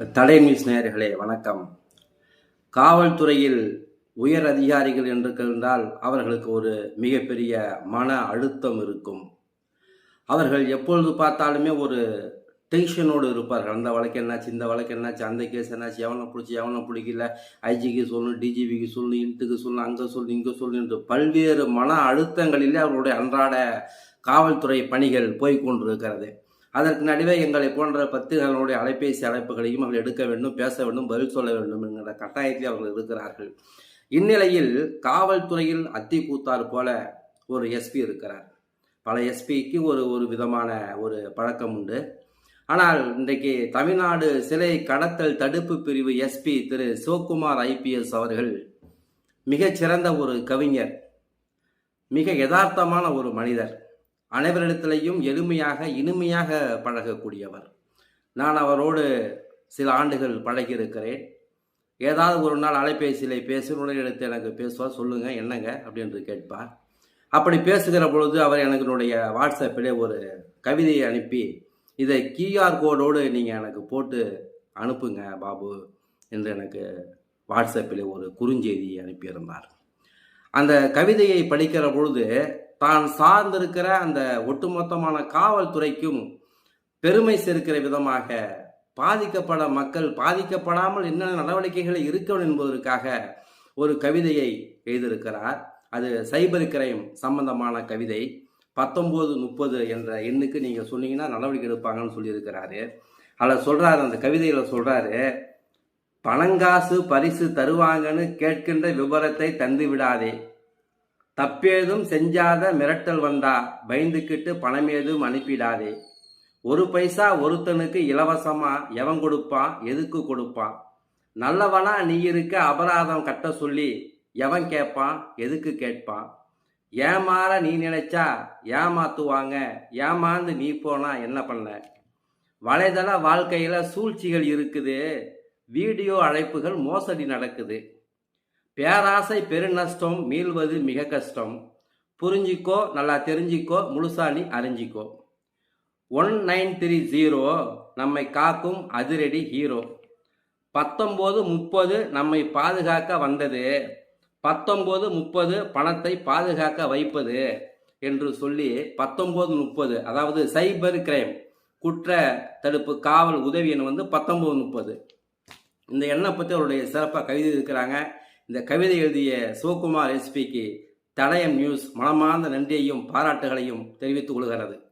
தடை நியூஸ் நேயர்களே வணக்கம். காவல்துறையில் உயர் அதிகாரிகள் என்று கண்டால் அவர்களுக்கு ஒரு மிகப்பெரிய மன அழுத்தம் இருக்கும். அவர்கள் எப்பொழுது பார்த்தாலுமே ஒரு டென்ஷனோடு இருப்பார்கள். அந்த வழக்கு என்னாச்சு இந்த வழக்கு என்னாச்சு அந்த கேஸ் என்னாச்சு எவனை பிடிச்சி எவனை பிடிக்கல ஐஜிக்கு சொல்லணும் டிஜிபிக்கு சொல்லணும் இன்ட்டுக்கு சொல்லணும் அங்கே சொல்லணும் இங்கே சொல்லணும் என்று பல்வேறு மன அழுத்தங்களிலே அவர்களுடைய அன்றாட காவல்துறை பணிகள் போய்கொண்டிருக்கிறது அதற்கு நடுவே எங்களை போன்ற பத்திரிகைகளுடைய அலைபேசி அழைப்புகளையும் அவர்கள் எடுக்க வேண்டும் பேச வேண்டும் பதில் சொல்ல வேண்டும் என்கிற கட்டாயத்தில் அவர்கள் இருக்கிறார்கள். இந்நிலையில் காவல்துறையில் அத்தி கூத்தார் போல ஒரு எஸ்பி இருக்கிறார். பல எஸ்பிக்கு ஒரு ஒரு விதமான ஒரு பழக்கம் உண்டு. ஆனால் இன்றைக்கு தமிழ்நாடு சிலை கடத்தல் தடுப்பு பிரிவு எஸ்பி திரு சிவகுமார் ஐபிஎஸ் அவர்கள் மிகச்சிறந்த ஒரு கவிஞர் மிக யதார்த்தமான ஒரு மனிதர். அனைவரிடத்திலையும் எளிமையாக இனிமையாக பழகக்கூடியவர். நான் அவரோடு சில ஆண்டுகள் பழகியிருக்கிறேன். ஏதாவது ஒரு நாள் அலைபேசியில் பேசணுன்னு எடுத்து எனக்கு பேசுவார் சொல்லுங்கள் என்னங்க? அப்படின்ட்டு கேட்பார். அப்படி பேசுகிற பொழுது அவர் எனக்குனுடைய வாட்ஸ்அப்பிலே ஒரு கவிதையை அனுப்பி இதை கியூஆர் கோடோடு நீங்கள் எனக்கு போட்டு அனுப்புங்க பாபு என்று எனக்கு வாட்ஸ்அப்பில் ஒரு குறுஞ்செய்தி அனுப்பியிருந்தார். அந்த கவிதையை படிக்கிற பொழுது தான் சார்ந்திருக்கிற அந்த ஒட்டுமொத்தமான காவல்துறைக்கும் பெருமை சேர்க்கிற விதமாக பாதிக்கப்பட மக்கள் பாதிக்கப்படாமல் என்னென்ன நடவடிக்கைகள் இருக்கணும் என்பதற்காக ஒரு கவிதையை எழுதியிருக்கிறார். அது சைபர் கிரைம் சம்பந்தமான கவிதை. பத்தொம்போது முப்பது என்ற எண்ணுக்கு நீங்கள் சொன்னீங்கன்னா நடவடிக்கை எடுப்பாங்கன்னு சொல்லியிருக்கிறாரு. அதில் சொல்கிறாரு அந்த கவிதையில் சொல்கிறாரு பணங்காசு பரிசு தருவாங்கன்னு கேட்கின்ற விவரத்தை தந்து விடாதே தப்பேதும் செஞ்சாத மிரட்டல் வந்தா பயந்துக்கிட்டு பணம் ஏதும் அனுப்பிடாதே. ஒரு பைசா ஒருத்தனுக்கு இலவசமா எவன் கொடுப்பான் எதுக்கு கொடுப்பான் நல்லவனா நீ இருக்க அபராதம் கட்ட சொல்லி எவன் கேட்பான் எதுக்கு கேட்பான் ஏமாற நீ நினைச்சா ஏமாத்துவாங்க ஏமாந்து நீ போனா என்ன பண்ண? வலைதள வாழ்க்கையில சூழ்ச்சிகள் இருக்குது வீடியோ அழைப்புகள் மோசடி நடக்குது. பேராசை பெருநஷ்டம் மீள்வது மிக கஷ்டம். புரிஞ்சிக்கோ நல்லா தெரிஞ்சிக்கோ முழுசா நீ அறிஞ்சிக்கோ. ஒன் நைன் த்ரீ ஜீரோ நம்மை காக்கும் அதிரடி ஹீரோ. பத்தொம்போது முப்பது நம்மை பாதுகாக்க வந்தது. பத்தொம்போது முப்பது பணத்தை பாதுகாக்க வைப்பது என்று சொல்லி பத்தொம்போது முப்பது அதாவது சைபர் கிரைம் குற்ற தடுப்பு காவல் உதவி எண் வந்து பத்தொம்போது முப்பது. இந்த எண்ணை பற்றி அவருடைய சிறப்பாக கவிதை இருக்கிறாங்க இந்த கவிதை எழுதிய சிவகுமார் எஸ்பிக்கு தடயம் நியூஸ் மனமார்ந்த நன்றியையும் பாராட்டுகளையும் தெரிவித்துக் கொள்கிறது.